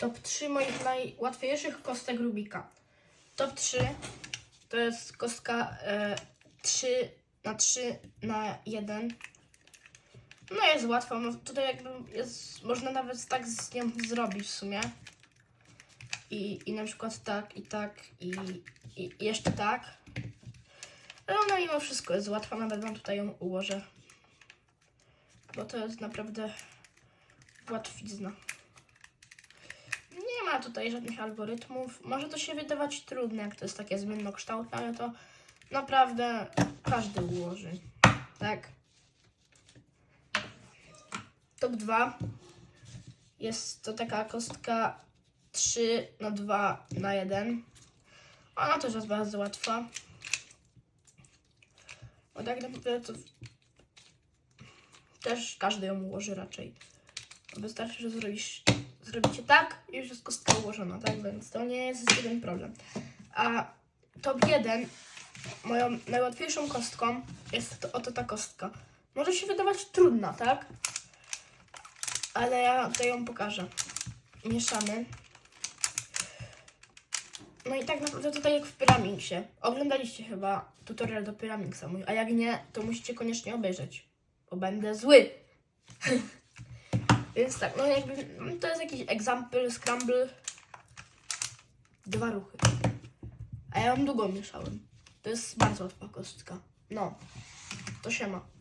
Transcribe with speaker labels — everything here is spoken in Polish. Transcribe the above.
Speaker 1: Top 3 moich najłatwiejszych kostek Rubika. Top 3 to jest kostka e, 3 na 3 na 1. No jest łatwo, no tutaj jakby jest, można nawet tak z nią zrobić w sumie. I, i na przykład tak, i tak, i, i jeszcze tak. Ale ona mimo wszystko jest łatwa, nawet wam tutaj ją ułożę. Bo to jest naprawdę łatwizna. Ma tutaj żadnych algorytmów. Może to się wydawać trudne, jak to jest takie zmiennokształtne, ale to naprawdę każdy ułoży. Tak. Top 2 jest to taka kostka 3 na 2 na 1. Ona też jest bardzo łatwa. Bo tak naprawdę to też każdy ją ułoży raczej. Wystarczy, że zrobisz, zrobicie tak i już jest kostka ułożona, tak? Więc to nie jest żaden problem. A top 1, moją najłatwiejszą kostką jest to, oto ta kostka. Może się wydawać trudna, tak? Ale ja tutaj ją pokażę. Mieszamy. No i tak naprawdę tutaj jak w Pyramidsie. Oglądaliście chyba tutorial do Pyramidsa mój, a jak nie, to musicie koniecznie obejrzeć, bo będę zły. Więc tak, no jakby no to jest jakiś example, scramble. Dwa ruchy. A ja ją długo mieszałem. To jest bardzo łatwa kostka. No, to się ma.